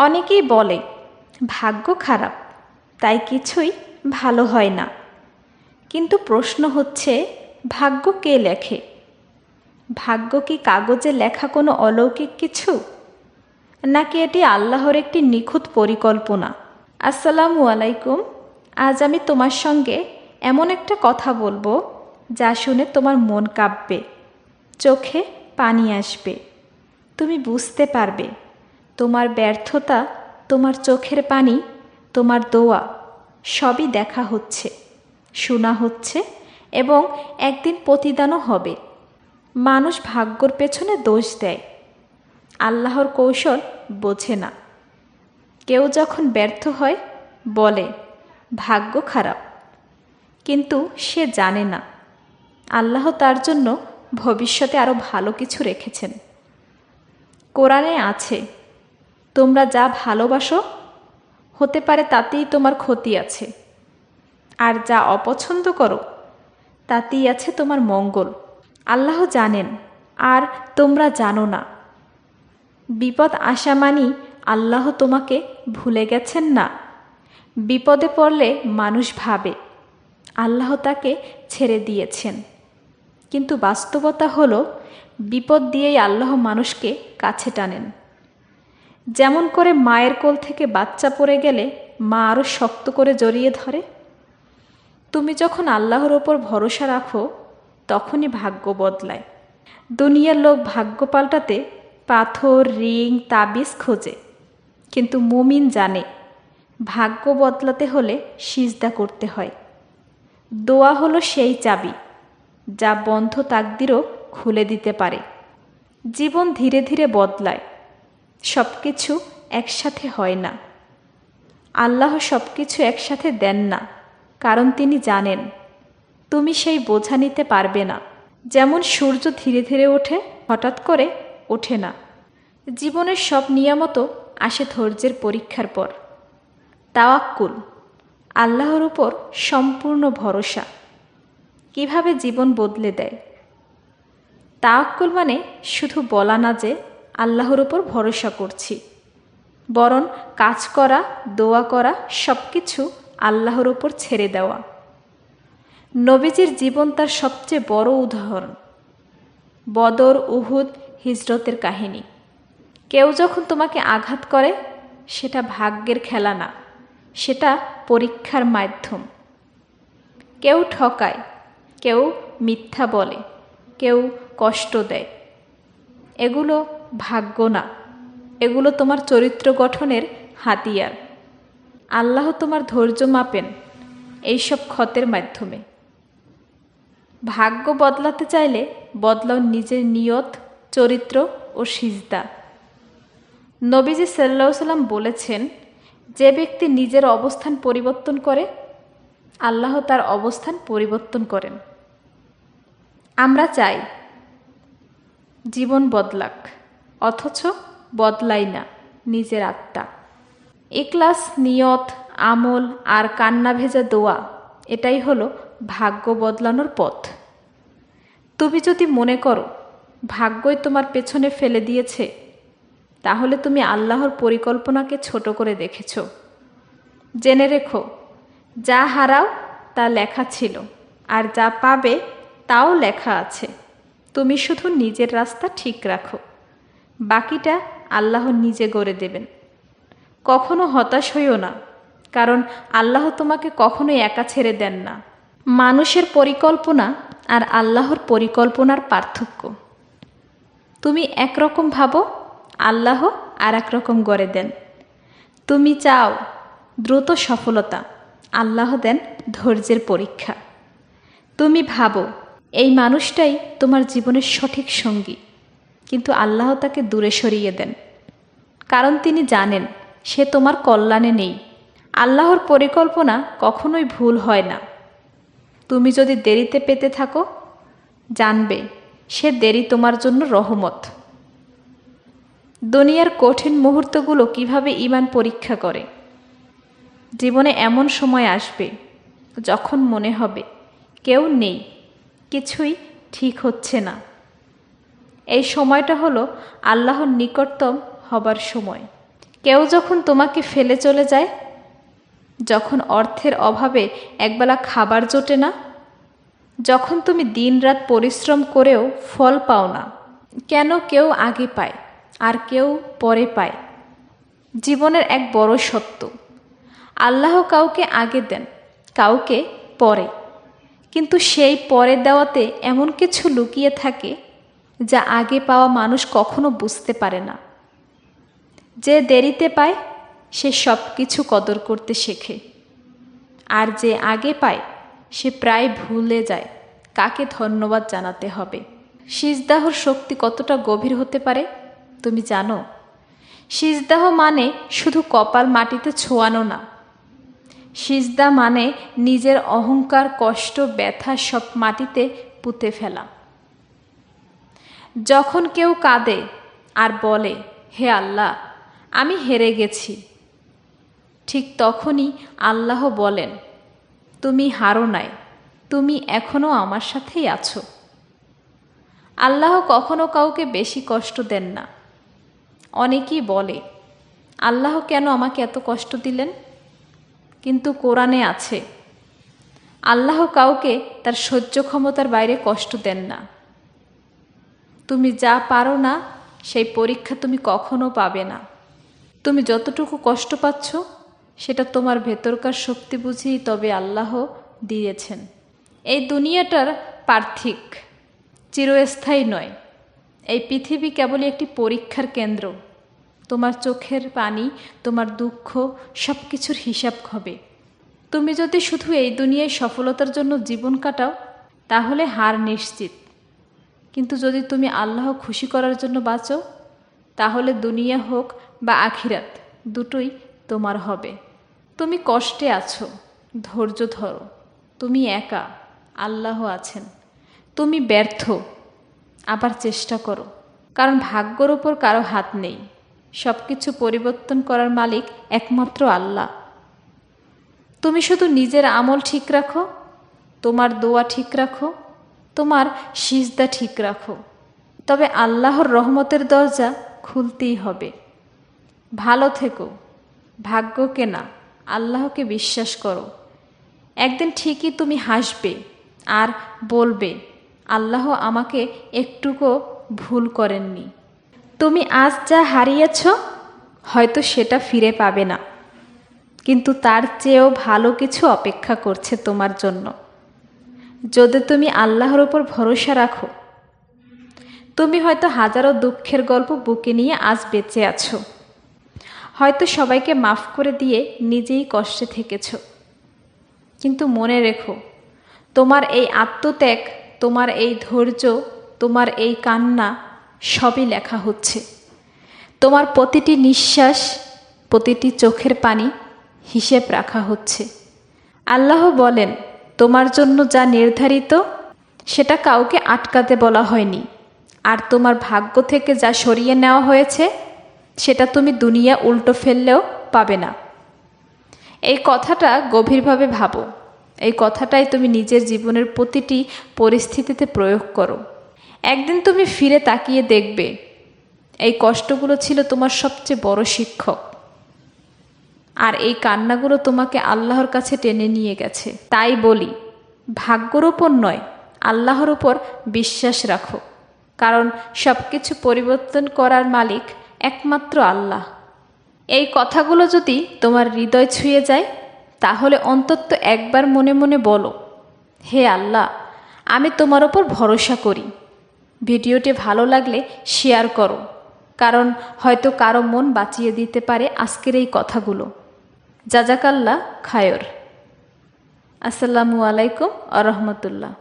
অনেকেই বলে, ভাগ্য খারাপ, তাই কিছুই ভালো হয় না। কিন্তু প্রশ্ন হচ্ছে, ভাগ্য কে লেখে? ভাগ্য কি কাগজে লেখা কোনো অলৌকিক কিছু? নাকি এটি আল্লাহর একটি নিখুঁত পরিকল্পনা? আসসালামু আলাইকুম, আজ আমি তোমার সঙ্গে এমন একটা কথা বলব, যা শুনে তোমার মন কাঁপবে, চোখে পানি আসবে, তুমি বুঝতে পারবে। তোমার ব্যর্থতা, তোমার চোখের পানি, তোমার দোয়া, সবই দেখা হচ্ছে, শোনা হচ্ছে এবং একদিন প্রতিদানও হবে। মানুষ ভাগ্যর পেছনে দোষ দেয়। আল্লাহর কৌশল বোঝে না। কেউ যখন ব্যর্থ হয়, বলে, ভাগ্য খারাপ। কিন্তু সে জানে না। আল্লাহ তার জন্য ভবিষ্যতে আরও ভালো কিছু রেখেছেন। কোরআনে আছে তোমরা যা ভালোবাসো, হতে পারে তাতেই তোমার ক্ষতি আছে। আর যা অপছন্দ করো, তাতেই আছে তোমার মঙ্গল। আল্লাহ জানেন, আর তোমরা জানো না। বিপদ আসা মানি আল্লাহ তোমাকে ভুলে গেছেন না। বিপদে পড়লে মানুষ ভাবে, আল্লাহ তাকে ছেড়ে দিয়েছেন। কিন্তু বাস্তবতা হলো, বিপদ দিয়েই আল্লাহ মানুষকে কাছে টানেন। যেমন করে মায়ের কোল থেকে বাচ্চা পড়ে গেলে মা আরও শক্ত করে জড়িয়ে ধরে। তুমি যখন আল্লাহর ওপর ভরসা রাখো, তখনই ভাগ্য বদলায়। দুনিয়ার লোক ভাগ্য পাল্টাতে পাথর, রিং, তাবিজ খোঁজে। কিন্তু মুমিন জানে, ভাগ্য বদলাতে হলে সিজদা করতে হয়। দোয়া হলো সেই চাবি, যা বন্ধ তাকদিরও খুলে দিতে পারে। জীবন ধীরে ধীরে বদলায়। সব কিছু একসাথে হয় না। আল্লাহ সব কিছু একসাথে দেন না, কারণ তিনি জানেন, তুমি সেই বোঝা নিতে পারবে না। যেমন সূর্য ধীরে ধীরে ওঠে, হঠাৎ করে ওঠে না। জীবনের সব নিয়ামত আসে ধৈর্যের পরীক্ষার পর। তাওয়াক্কুল, আল্লাহর উপর সম্পূর্ণ ভরসা। কীভাবে জীবন বদলে দেয়? তাওয়াক্কুল মানে শুধু বলা না যে আল্লাহর উপর ভরসা করছি। বরং কাজ করা, দোয়া করা সব কিছু আল্লাহর উপর ছেড়ে দেওয়া। নবীজির জীবন তার সবচেয়ে বড় উদাহরণ। বদর, উহুদ, হিজরতের কাহিনী। কেউ যখন তোমাকে আঘাত করে, সেটা ভাগ্যের খেলা না, সেটা পরীক্ষার মাধ্যম। কেউ ঠকায়, কেউ মিথ্যা বলে, কেউ কষ্ট দেয়। এগুলো ভাগ্য না। এগুলো তোমার চরিত্র গঠনের হাতিয়ার। আল্লাহ তোমার ধৈর্য মাপেন এইসব ক্ষতের মাধ্যমে। ভাগ্য বদলাতে চাইলে বদলাও নিজের নিয়ত, চরিত্র ও সিজদা। নবীজি সাল্লাহ সাল্লাম বলেছেন, যে ব্যক্তি নিজের অবস্থান পরিবর্তন করে, আল্লাহ তার অবস্থান পরিবর্তন করেন। আমরা চাই জীবন বদলাক। অথচ বদলাই না নিজের আত্মা। এক্লাস নিয়ত, আমল আর কান্না ভেজা দোয়া, এটাই হলো ভাগ্য বদলানোর পথ। তুমি যদি মনে করো, ভাগ্যই তোমার পেছনে ফেলে দিয়েছে, তাহলে তুমি আল্লাহর পরিকল্পনাকে ছোট করে দেখেছ। জেনে রেখো, যা হারাও তা লেখা ছিল, আর যা পাবে তাও লেখা আছে। তুমি শুধু নিজের রাস্তা ঠিক রাখো। বাকিটা আল্লাহ নিজে গড়ে দেবেন। কখনো হতাশ হইও না, কারণ আল্লাহ তোমাকে কখনোই একা ছেড়ে দেন না। মানুষের পরিকল্পনা আর আল্লাহর পরিকল্পনার পার্থক্য। তুমি একরকম ভাবো, আল্লাহ আর একরকম গড়ে দেন। তুমি চাও দ্রুত সফলতা, আল্লাহ দেন ধৈর্যের পরীক্ষা। তুমি ভাবো, এই মানুষটাই তোমার জীবনের সঠিক সঙ্গী। কিন্তু আল্লাহ তাকে দূরে সরিয়ে দেন। কারণ তিনি জানেন, সে তোমার কল্যাণে নেই। আল্লাহর পরিকল্পনা কখনোই ভুল হয় না। তুমি যদি দেরিতে পেতে থাকো, জানবে, সে দেরি তোমার জন্য রহমত। দুনিয়ার কঠিন মুহূর্তগুলো কীভাবে ইমান পরীক্ষা করে? জীবনে এমন সময় আসবে, যখন মনে হবে, কেউ নেই, কিছুই ঠিক হচ্ছে না। এই সময়টা হলো আল্লাহর নিকটতম হবার সময়। কেউ যখন তোমাকে ফেলে চলে যায়, যখন অর্থের অভাবে একবেলা খাবার জোটে না, যখন তুমি দিনরাত পরিশ্রম করেও ফল পাও না, কেন কেউ আগে পায় আর কেউ পরে পায়? জীবনের এক বড় সত্য। আল্লাহ কাউকে আগে দেন, কাউকে পরে। কিন্তু সেই পরে দেওয়াতে এমন কিছু লুকিয়ে থাকে যা আগে পাওয়া মানুষ কখনো বুঝতে পারে না। যে দেরিতে পায়, সে সব কিছু কদর করতে শেখে। আর যে আগে পায়, সে প্রায় ভুলে যায়, কাকে ধন্যবাদ জানাতে হবে। সিজদাহর শক্তি কতটা গভীর হতে পারে, তুমি জানো? সিজদাহ মানে শুধু কপাল মাটিতে ছোঁয়ানো না। সিজদা মানে নিজের অহংকার, কষ্ট, ব্যথা সব মাটিতে পুঁতে ফেলা। যখন কেউ কাঁদে আর বলে, হে আল্লাহ, আমি হেরে গেছি। ঠিক তখনই আল্লাহ বলেন, তুমি হারো নাই, তুমি এখনও আমার সাথেই আছো। আল্লাহ কখনো কাউকে বেশি কষ্ট দেন না। অনেকেই বলে, আল্লাহ কেন আমাকে এত কষ্ট দিলেন? কিন্তু কোরআনে আছে, আল্লাহ কাউকে তার সহ্য ক্ষমতার বাইরে কষ্ট দেন না। তুমি যা পারো না, সেই পরীক্ষা তুমি কখনো পাবে না। তুমি যতটুকু কষ্ট পাচ্ছ, সেটা তোমার ভেতরকার শক্তি বুঝেই তবে আল্লাহ দিয়েছেন। এই দুনিয়াটার পার্থিক, চিরস্থায়ী নয়। এই পৃথিবী কেবলই একটি পরীক্ষার কেন্দ্র। তোমার চোখের পানি, তোমার দুঃখ সব কিছুর হিসাব হবে। তুমি যদি শুধু এই দুনিয়ায় সফলতার জন্য জীবন কাটাও, তাহলে হার নিশ্চিত। কিন্তু যদি তুমি আল্লাহ খুশি করার জন্য বাঁচো, তাহলে দুনিয়া হোক বা আখিরাত, দুটোই তোমার হবে। তুমি কষ্টে আছো, ধৈর্য ধরো। তুমি একা, আল্লাহ আছেন। তুমি ব্যর্থ, আবার চেষ্টা করো। কারণ ভাগ্যর ওপর কারও হাত নেই। সব কিছু পরিবর্তন করার মালিক একমাত্র আল্লাহ। তুমি শুধু নিজের আমল ঠিক রাখো, তোমার দোয়া ঠিক রাখো তোমার সিজদা ঠিক রাখো। তবে আল্লাহর রহমতের দরজা খুলতেই হবে। ভালো থেকো। ভাগ্যকে না, আল্লাহকে বিশ্বাস করো। একদিন ঠিকই তুমি হাসবে আর বলবে, আল্লাহ আমাকে একটুকু ভুল করেননি। তুমি আজ যা হারিয়েছ, হয়তো সেটা ফিরে পাবে না। কিন্তু তার চেয়েও ভালো কিছু অপেক্ষা করছে তোমার জন্য। যদি তুমি আল্লাহর ওপর ভরসা রাখো, তুমি হয়তো হাজারো দুঃখের গল্প বুকে নিয়ে আজ বেঁচে আছো। হয়তো সবাইকে মাফ করে দিয়ে নিজেই কষ্টে থেকেছ। কিন্তু মনে রেখো, তোমার এই আত্মত্যাগ, তোমার এই ধৈর্য, তোমার এই কান্না সবই লেখা হচ্ছে। তোমার প্রতিটি নিঃশ্বাস, প্রতিটি চোখের পানি হিসেব রাখা হচ্ছে। আল্লাহ বলেন তোমার জন্য যা নির্ধারিত, সেটা কাউকে আটকাতে বলা হয়নি। আর তোমার ভাগ্য থেকে যা সরিয়ে নেওয়া হয়েছে, সেটা তুমি দুনিয়া উল্টো ফেললেও পাবে না। এই কথাটা গভীরভাবে ভাবো। এই কথাটাই তুমি নিজের জীবনের প্রতিটি পরিস্থিতিতে প্রয়োগ করো। একদিন তুমি ফিরে তাকিয়ে দেখবে, এই কষ্টগুলো ছিল তোমার সবচেয়ে বড় শিক্ষক। আর এই কান্নাগুলো তোমাকে আল্লাহর কাছে টেনে নিয়ে গেছে। তাই বলি, ভাগ্যর ওপর নয়, আল্লাহর ওপর বিশ্বাস রাখো। কারণ সব কিছু পরিবর্তন করার মালিক একমাত্র আল্লাহ। এই কথাগুলো যদি তোমার হৃদয় ছুঁয়ে যায়, তাহলে অন্তত একবার মনে মনে বলো, হে আল্লাহ, আমি তোমার ওপর ভরসা করি। ভিডিওটি ভালো লাগলে শেয়ার করো, কারণ হয়তো কারও মন বাঁচিয়ে দিতে পারে আজকের এই কথাগুলো। জাজাকাল্লা খায়র। আসসালামু আলাইকুম আ রহমতুল্লাহ